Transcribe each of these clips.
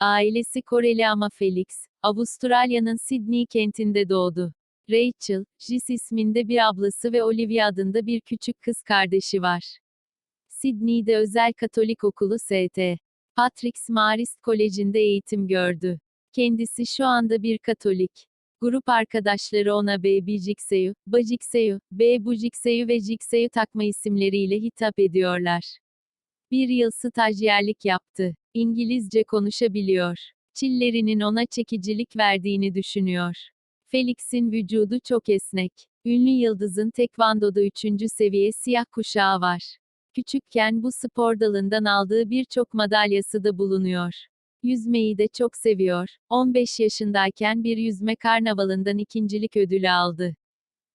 Ailesi Koreli ama Felix, Avustralya'nın Sydney kentinde doğdu. Rachel, Jis isminde bir ablası ve Olivia adında bir küçük kız kardeşi var. Sydney'de özel Katolik okulu St. Patrick's Marist Koleji'nde eğitim gördü. Kendisi şu anda bir Katolik. Grup arkadaşları ona B. Bijikseyu, Bajikseyu, B. Bujikseyu ve Jikseyu takma isimleriyle hitap ediyorlar. Bir yıl stajyerlik yaptı. İngilizce konuşabiliyor. Çillerinin ona çekicilik verdiğini düşünüyor. Felix'in vücudu çok esnek. Ünlü yıldızın tekvandoda 3. seviye siyah kuşağı var. Küçükken bu spor dalından aldığı birçok madalyası da bulunuyor. Yüzmeyi de çok seviyor. 15 yaşındayken bir yüzme karnavalından ikincilik ödülü aldı.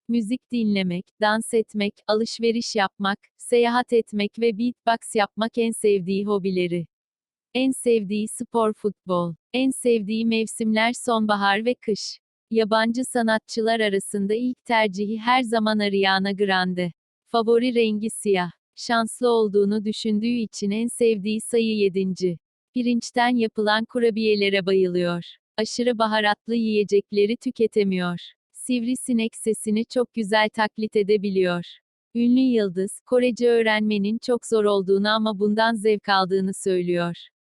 Müzik dinlemek, dans etmek, alışveriş yapmak, seyahat etmek ve beatbox yapmak en sevdiği hobileri. En sevdiği spor futbol. En sevdiği mevsimler sonbahar ve kış. Yabancı sanatçılar arasında ilk tercihi her zaman Ariana Grande. Favori rengi siyah. Şanslı olduğunu düşündüğü için en sevdiği sayı 7. Pirinçten yapılan kurabiyelere bayılıyor. Aşırı baharatlı yiyecekleri tüketemiyor. Sivrisinek sesini çok güzel taklit edebiliyor. Ünlü yıldız, Korece öğrenmenin çok zor olduğunu ama bundan zevk aldığını söylüyor.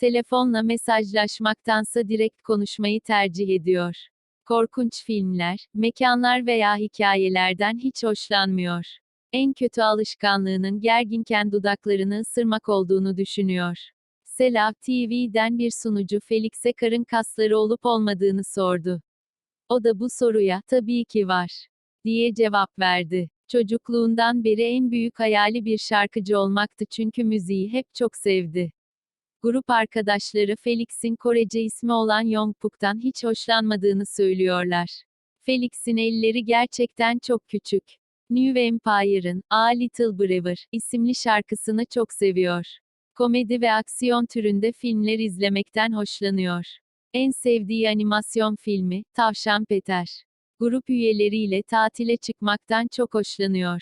Telefonla mesajlaşmaktansa direkt konuşmayı tercih ediyor. Korkunç filmler, mekanlar veya hikayelerden hiç hoşlanmıyor. En kötü alışkanlığının gerginken dudaklarını ısırmak olduğunu düşünüyor. Selav TV'den bir sunucu Felix'e karın kasları olup olmadığını sordu. O da bu soruya, tabii ki var, diye cevap verdi. Çocukluğundan beri en büyük hayali bir şarkıcı olmaktı çünkü müziği hep çok sevdi. Grup arkadaşları Felix'in Korece ismi olan Yongpuk'tan hiç hoşlanmadığını söylüyorlar. Felix'in elleri gerçekten çok küçük. New Empire'ın A Little Braver isimli şarkısını çok seviyor. Komedi ve aksiyon türünde filmler izlemekten hoşlanıyor. En sevdiği animasyon filmi, Tavşan Peter. Grup üyeleriyle tatile çıkmaktan çok hoşlanıyor.